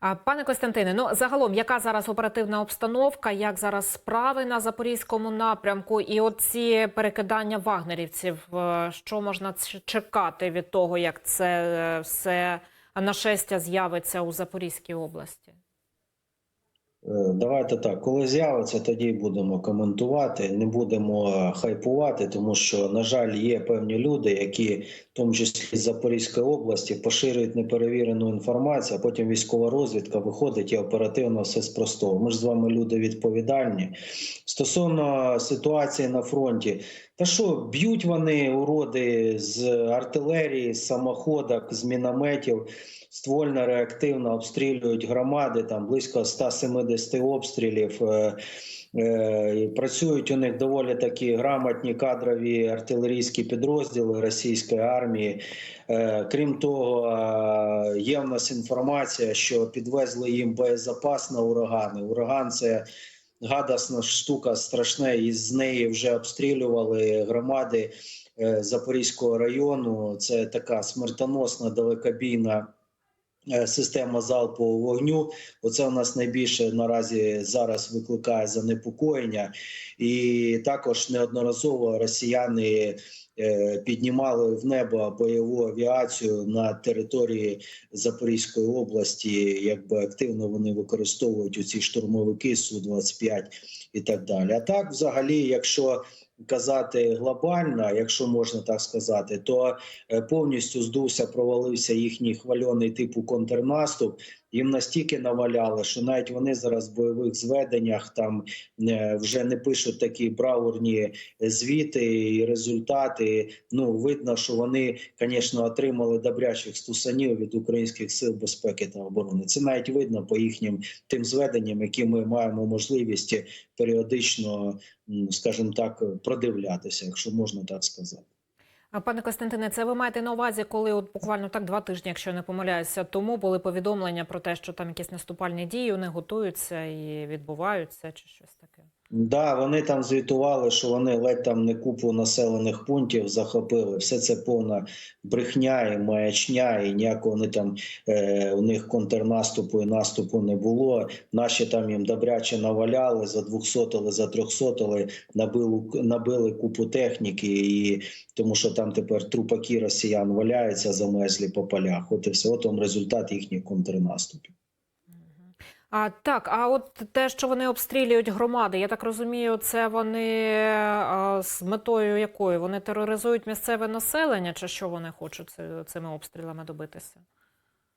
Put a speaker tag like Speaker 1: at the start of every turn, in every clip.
Speaker 1: Пане Костянтине, ну загалом, яка зараз оперативна обстановка, як зараз справи на запорізькому напрямку, і оці перекидання вагнерівців, е, що можна чекати від того, як це е, все нашестя з'явиться у Запорізькій області?
Speaker 2: Е, Давайте так, коли з'явиться, тоді будемо коментувати. Не будемо хайпувати, тому що, на жаль, є певні люди, які, в тому числі з Запорізької області, поширюють неперевірену інформацію, а потім військова розвідка виходить і оперативно все спростовує. Ми ж з вами люди відповідальні. Стосовно ситуації на фронті, та що б'ють вони уроди з артилерії, з самоходок, з мінометів ствольно реактивно обстрілюють громади, там близько 170 обстрілів. Е, е, Працюють у них доволі такі грамотні кадрові артилерійські підрозділи російської армії. Е, Крім того, є в нас інформація, що підвезли їм боєзапас на урагани. Ураган це гадасна штука страшна, і з неї вже обстрілювали громади Запорізького району. Це така смертоносна далекобійна система залпового вогню. Оце у нас найбільше наразі зараз викликає занепокоєння, і також неодноразово росіяни. е, Піднімали в небо бойову авіацію на території Запорізької області, якби активно вони використовують ці штурмовики су 25 і так далі. А так, взагалі, якщо казати глобально, якщо можна так сказати, то е, повністю здувся, провалився їхній хвальоний типу контрнаступ. Їм настільки наваляли, що навіть вони зараз в бойових зведеннях там е, вже не пишуть такі браурні звіти і результати. Ну видно, що вони, звісно, отримали добрячих стусанів від українських сил безпеки та оборони. Це навіть видно по їхнім тим зведенням, які ми маємо можливість періодично, скажімо так, продивлятися, якщо можна так сказати.
Speaker 1: Пане Костянтине, це ви маєте на увазі, коли от буквально так два тижні, якщо не помиляюся, тому були повідомлення про те, що там якісь наступальні дії вони готуються і відбуваються, чи щось таке?
Speaker 2: Да, вони там звітували, що вони ледь там не купу населених пунктів захопили. Все це повна брехня і маячня, і ніякого вони там е, у них контрнаступу і наступу не було. Наші там їм добряче наваляли, за 200 за 300 набили, набили купу техніки, і тому що там тепер трупаки росіян валяються замерзлі по полях. От і все. От результат їхніх контрнаступів.
Speaker 1: А так, а от те, що вони обстрілюють громади, я так розумію, це вони а, з метою якою? Вони тероризують місцеве населення, чи що вони хочуть цими обстрілами добитися?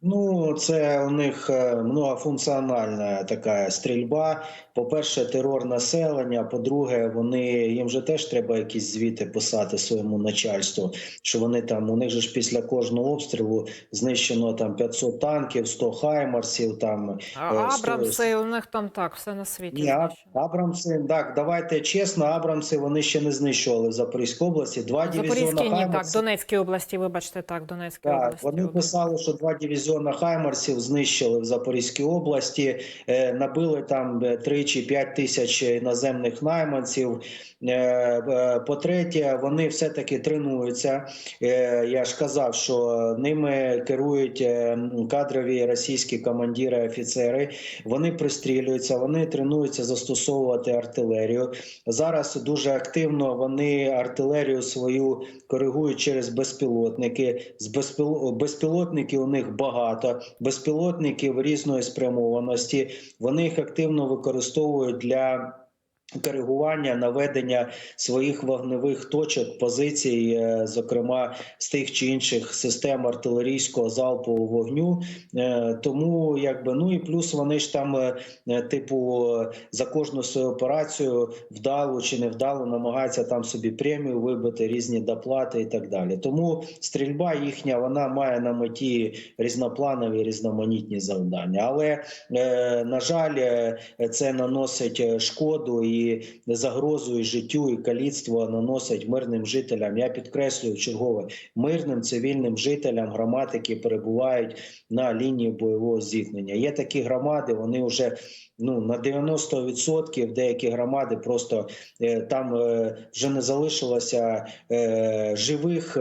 Speaker 2: Ну, це у них е, многофункціональна така стрільба. По-перше, терор населення. По-друге, вони їм же теж треба якісь звіти писати своєму начальству. Що вони там у них же ж після кожного обстрілу знищено там 500 танків, 100 хаймарсів. Там
Speaker 1: А
Speaker 2: Е, сто-
Speaker 1: Абрамси, у них там так, все на світі.
Speaker 2: ні. Абрамси. Так, давайте чесно, Абрамси вони ще не знищували в Запорізькій області. Два дивізіони
Speaker 1: ні, так, Донецькій області, вибачте, так, Донецькій
Speaker 2: Так,
Speaker 1: області.
Speaker 2: вони писали, що два дивізіони Хаймарсів знищили в Запорізькій області, е, набили там е, 3 чи 5 тисяч іноземних найманців. Е, е, По-третє, вони все-таки тренуються. Е, Я ж казав, що ними керують е, кадрові російські командири, офіцери. Вони пристрілюються, вони тренуються застосовувати артилерію. Зараз дуже активно вони артилерію свою коригують через безпілотники. З безпіл... безпілотників у них багато, безпілотників різної спрямованості. Вони їх активно використовують для. Коригування наведення своїх вогневих точок, позицій, е, зокрема з тих чи інших систем артилерійського залпового вогню. Е, Тому якби ну і плюс вони ж там, е, типу, за кожну свою операцію вдалу чи невдалу намагаються там собі премію вибити, різні доплати і так далі. Тому стрільба їхня вона має на меті різнопланові різноманітні завдання. Але на жаль, це наносить шкоду і і загрозу і життю і каліцтво наносять мирним жителям. Я підкреслюю чергове мирним цивільним жителям громад, які перебувають на лінії бойового зіткнення. Є такі громади, вони вже ну на 90% деякі громади просто е, там е, вже не залишилося е, живих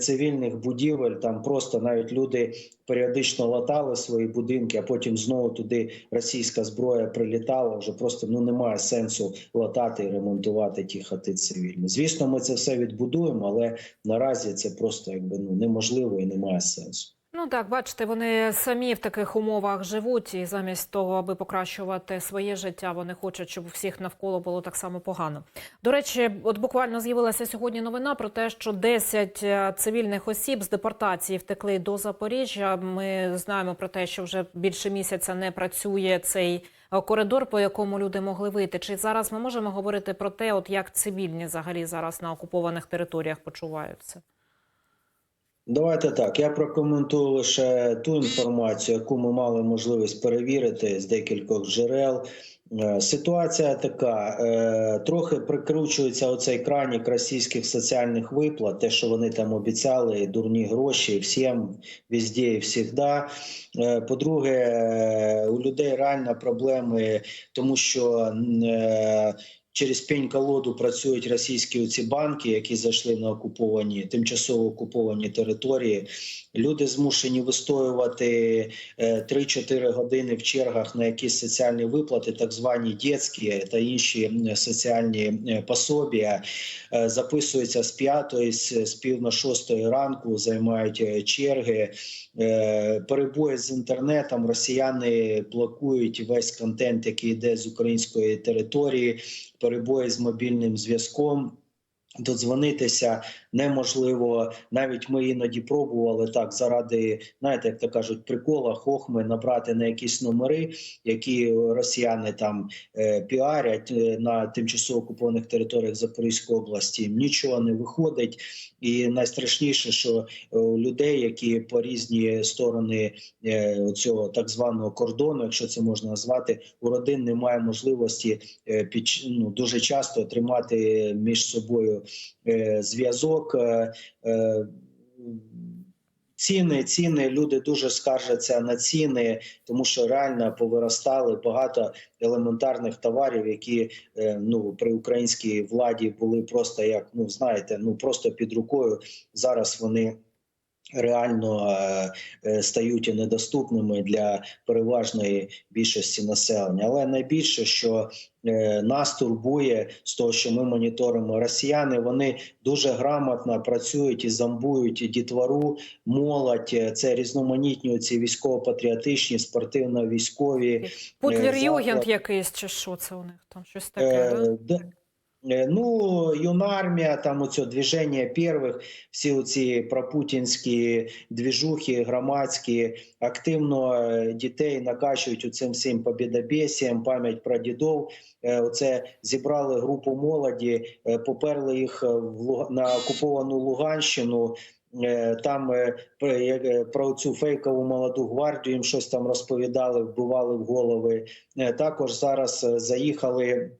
Speaker 2: цивільних будівель. Там просто навіть люди періодично латали свої будинки, а потім знову туди російська зброя прилітала. Вже просто ну немає сенсу латати і ремонтувати ті хати цивільні. Звісно, ми це все відбудуємо, але наразі це просто якби ну неможливо і немає сенсу.
Speaker 1: Ну так, бачите, вони самі в таких умовах живуть, і замість того, аби покращувати своє життя, вони хочуть, щоб у всіх навколо було так само погано. До речі, от буквально з'явилася сьогодні новина про те, що 10 е, цивільних осіб з депортації втекли до Запоріжжя. Ми знаємо про те, що вже більше місяця не працює цей коридор, по якому люди могли вийти. Чи зараз ми можемо говорити про те, от як цивільні взагалі зараз на окупованих територіях почуваються?
Speaker 2: Давайте так. Я прокоментую лише ту інформацію, яку ми мали можливість перевірити з декількох джерел. Е, Ситуація така: е, трохи прикручується оцей кранік російських соціальних виплат, те, що вони там обіцяли, дурні гроші всім, везде і всігда. Е, По-друге, у людей реально проблеми, тому що е, через пень-колоду працюють російські ці банки, які зайшли на окуповані тимчасово окуповані території. Люди змушені вистоювати е, 3-4 години в чергах на якісь соціальні виплати, так звані дітські та інші соціальні е, пособія. Е, Записуються з п'ятої, з пів на шостої ранку, займають е, черги. Е, Перебої з інтернетом. Росіяни блокують весь контент, який йде з української території. Перебої з мобільним зв'язком. Додзвонитися неможливо. Навіть ми іноді пробували так заради, знаєте, як то кажуть, прикола, хохми набрати на якісь номери, які росіяни там е, піарять е, на тимчасово окупованих територіях Запорізької області. Нічого не виходить. І найстрашніше, що е, у людей, які по різні сторони е, цього так званого кордону, якщо це можна назвати, у родин немає можливості е, під ну, дуже часто тримати між собою зв'язок. Е, е, Ціни, ціни, люди дуже скаржаться на ціни, тому що реально повиростали багато елементарних товарів, які е, ну при українській владі були просто як ну знаєте, ну просто під рукою. Зараз вони реально е, е, стають недоступними для переважної більшості населення. Але найбільше, що е, нас турбує з того, що ми моніторимо росіяни, вони дуже грамотно працюють і зомбують дітвору, молодь. Це різноманітні ці військово-патріотичні, спортивно-військові.
Speaker 1: Путлер
Speaker 2: Е,
Speaker 1: Югент
Speaker 2: заклад.
Speaker 1: якийсь чи що це у них там щось таке?
Speaker 2: Е, де- е, Ну, юнармія, там оце движення перших, всі оці пропутінські двіжухи громадські, активно е, дітей накачують у цим всім побєдобєсієм, пам'ять про дідов. Е, Оце зібрали групу молоді, поперли їх на окуповану Луганщину. Там про- цю фейкову молоду гвардію їм щось там розповідали, вбивали в голови. Також зараз заїхали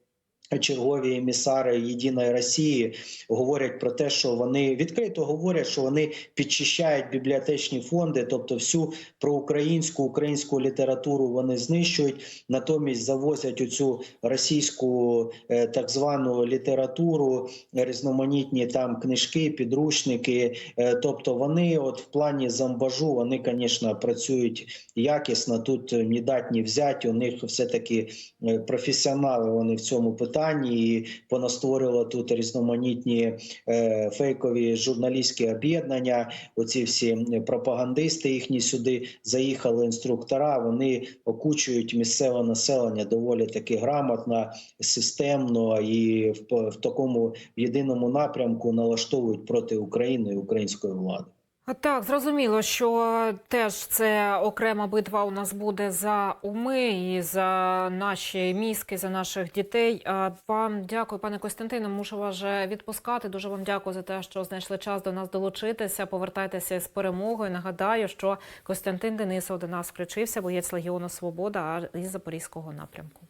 Speaker 2: чергові емісари Єдиної Росії говорять про те, що вони відкрито говорять, що вони підчищають бібліотечні фонди, тобто всю проукраїнську українську літературу вони знищують, натомість завозять оцю російську е, так звану літературу, різноманітні там книжки, підручники. Е, Тобто вони, от в плані зомбажу, вони, звісно, працюють якісно. Тут не дать, не взять. У них все таки е, професіонали вони в цьому питанні і понастворювали тут різноманітні е, фейкові журналістські об'єднання. Оці всі пропагандисти їхні сюди заїхали інструктора. Вони окучують місцеве населення доволі таки грамотно, системно і в, в такому єдиному напрямку налаштовують проти України і української влади.
Speaker 1: Так, зрозуміло, що теж це окрема битва у нас буде за уми і за наші мізки, за наших дітей. Вам дякую, пане Костянтине. Мушу вас вже відпускати. Дуже вам дякую за те, що знайшли час до нас долучитися. Повертайтеся з перемогою. Нагадаю, що Костянтин Денисов до нас включився, боєць Легіону Свобода із Запорізького напрямку.